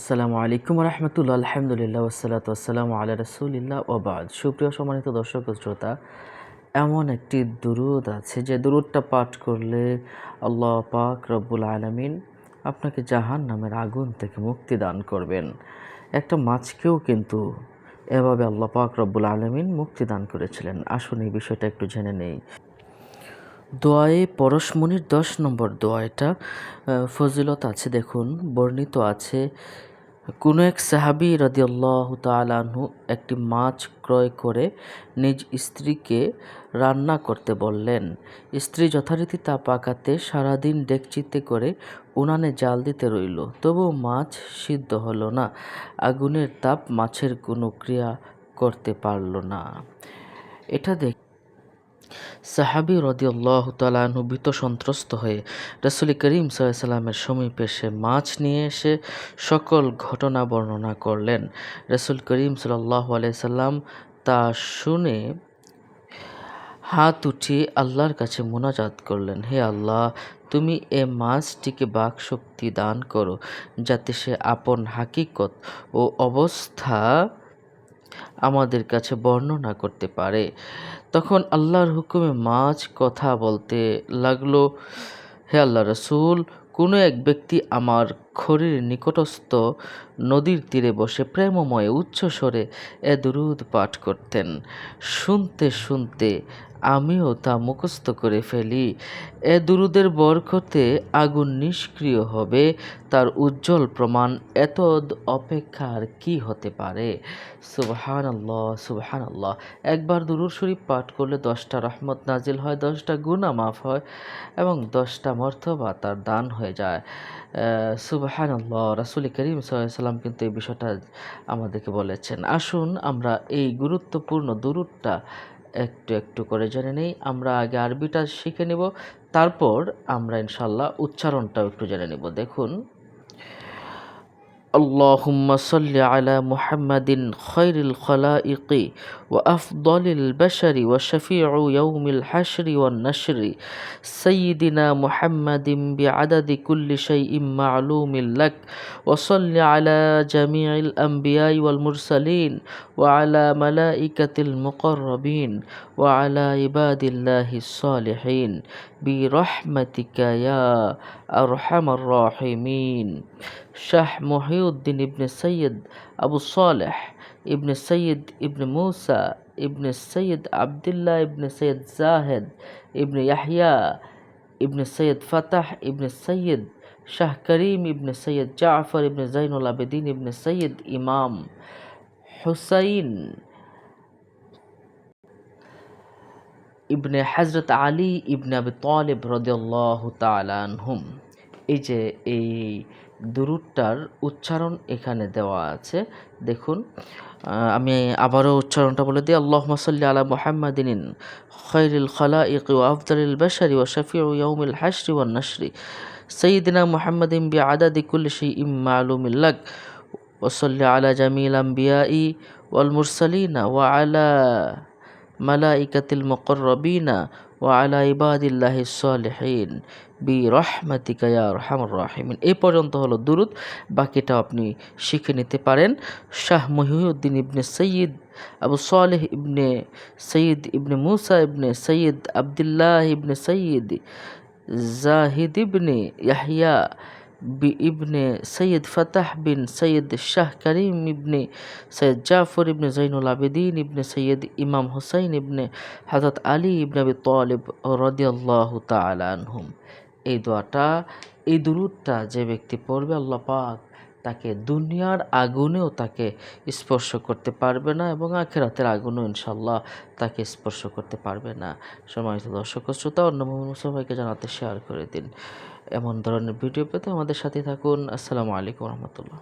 আসসালামু আলাইকুম রহমতুল্লাহ, আলহামদুলিল্লাহ ওসালাত আসসালামু আল্লাহ রসুলিল্লাহ ওবাদ সুপ্রিয় সম্মানিত দর্শক শ্রোতা, এমন একটি দুরুদ আছে যে দুরুদটা পাঠ করলে আল্লাহ পাক রব্বুল আলমিন আপনাকে জাহান নামের আগুন থেকে মুক্তি দান করবেন। একটা মাছকেও কিন্তু এভাবে আল্লাহ পাক রব্বুল আলমিন মুক্তি দান করেছিলেন। আসুন এই বিষয়টা একটু জেনে নেই। দোয়ায়ে পরশমণির দশ নম্বর দোয়া এটা ফজিলত আছে, দেখুন, বর্ণিত আছে। কোনো এক সাহাবি রদিয়াল্লাহ তালাহু একটি মাছ ক্রয় করে নিজ স্ত্রীকে রান্না করতে বললেন, স্ত্রী যথারীতি তা পাকাতে সারাদিন ডেকচিতে করে উনানে জাল দিতে রইল, তবুও মাছ সিদ্ধ হলো না, আগুনের তাপ মাছের কোনো ক্রিয়া করতে পারল না। এটা দেখ সাহাবি রদিউল্লাহ তালাহু ভীত সন্ত্রস্ত হয়ে রসুল করিম সাল্লামের সমীপে সে মাছ নিয়ে এসে সকল ঘটনা বর্ণনা করলেন। রসুল করিম সাল্লাহ আলাইসাল্লাম তা শুনে হাত উঠিয়ে আল্লাহর কাছে মোনাজাত করলেন, হে আল্লাহ, তুমি এ মাছটিকে বাক শক্তি দান করো যাতে সে আপন হাকিকত ও অবস্থা আমাদের কাছে বর্ণনা করতে পারে। তখন আল্লাহর হুকুমে মাছ কথা বলতে লাগল, হে আল্লাহ রসুল, কোনো এক ব্যক্তি আমার খড়ির নিকটস্থ নদীর তীরে বসে প্রেমময় উচ্চস্বরে এ দুরুদ পাঠ করতেন। শুনতে শুনতে আমিও তা মুখস্থ করে ফেলি। এ দুরুদের বরকতে আগুন নিষ্ক্রিয় হবে, তার উজ্জ্বল প্রমাণ এত অপেক্ষার কি হতে পারে? সুবহান আল্লাহ সুবহান আল্লাহ একবার দুরুর শরীফ পাঠ করলে দশটা রহমত নাজিল হয়, দশটা গুণা মাফ হয় এবং দশটা মর্তবা তার দান হয়ে যায়। সুবহান আল্লাহ রাসুল করিম সাল্লাম কিন্তু এই বিষয়টা আমাদেরকে বলেছেন। আসুন আমরা এই গুরুত্বপূর্ণ দুরুদটা একটু একটু করে জেনে নেই। আমরা আগে আরবিটা শিখে নেব, তারপর আমরা ইনশাল্লাহ উচ্চারণটাও একটু জেনে নেব। দেখুন اللهم صل على محمد خير الخلائق وأفضل البشر وشفيع يوم الحشر والنشر. سيدنا محمد بعدد كل شيء معلوم لك. وصل على جميع الأنبياء والمرسلين وعلى ملائكة المقربين وعلى عباد الله الصالحين. برحمتك يا أرحم الراحمين. শাহ মহিউদ্দিন ইবনে সৈয়দ আবু সালেহ ইবনে সৈয়দ ইবনে মুসা ইবনে সৈয়দ আবদুল্লাহ ইবনে সৈয়দ জাহেদ ইবনে ইয়াহিয়া ইবনে সৈয়দ ফাতাহ ইবনে সৈয়দ শাহ করিম ইবনে সৈয়দ জাফর ইবনে জাইনুল আবেদিন ইবনে সৈয়দ ইমাম হুসাইন ইবনে হজরত আলী ইবনে আবি তালিব রদিয়াল্লাহ তালানহুম এই যে এই দুরুদটার উচ্চারণ এখানে দেওয়া আছে। দেখুন আমি আবারও উচ্চারণটা বলে দিই। আল্লাহ মাসল্লি আলা মোহাম্মদিন খৈরুল খলা ইক আফদারুল বাসারি ও শফি ইয়ৌমুল হাসরি ও নাসরি সঈদিনা মোহাম্মদিন বি আদা দিকুল শি ইম মালুমিল্লাক ওসল্লি আলা জামিল আম্বিয়া ই ওয়াল মুরসালিনা ওয়া আলা মকর রবীনা ওয়ালা ইবাদিল্লাহ সালেহীন বি রহমাতিকা ইয়া রহমুর রাহিমিন। এ পর্যন্ত হলো দুরুদ, বাকিটা আপনি শিখে নিতে পারেন। শাহ মহিউদ্দিন ইবনে সৈয়দ আবু সালেহ ইবনে সৈয়দ ইবনে মুসা ইবনে সৈয়দ আবদুল্লাহ ইবনে সৈয়দ জাহিদ ইবনে ইয়াহিয়া ইবনে সৈয়দ ফতাহ বিন সৈয়দ শাহ করিম ইবনে সৈয়দ জাফর ইবনে জৈনুল আবেদিন ইবনে সৈয়দ ইমাম হুসাইন ইবনে হজরত আলী ইবনে আবি তালিব রদিয়াল্লাহ তালানহুম এই দোয়াটা, এই দুরুদটা যে ব্যক্তি পড়বে আল্লাহ পাক তাকে দুনিয়ার আগুনেও তাকে স্পর্শ করতে পারবে না এবং আখেরাতের আগুনও ইনশাল্লাহ তাকে স্পর্শ করতে পারবে না। সম্মানিত দর্শক শ্রোতা, অন্য সবাইকে জানাতে শেয়ার করে দিন। এমন ধরনের ভিডিও পেতে আমাদের সাথে থাকুন। আসসালামু আলাইকুম রহমতুল্লাহ।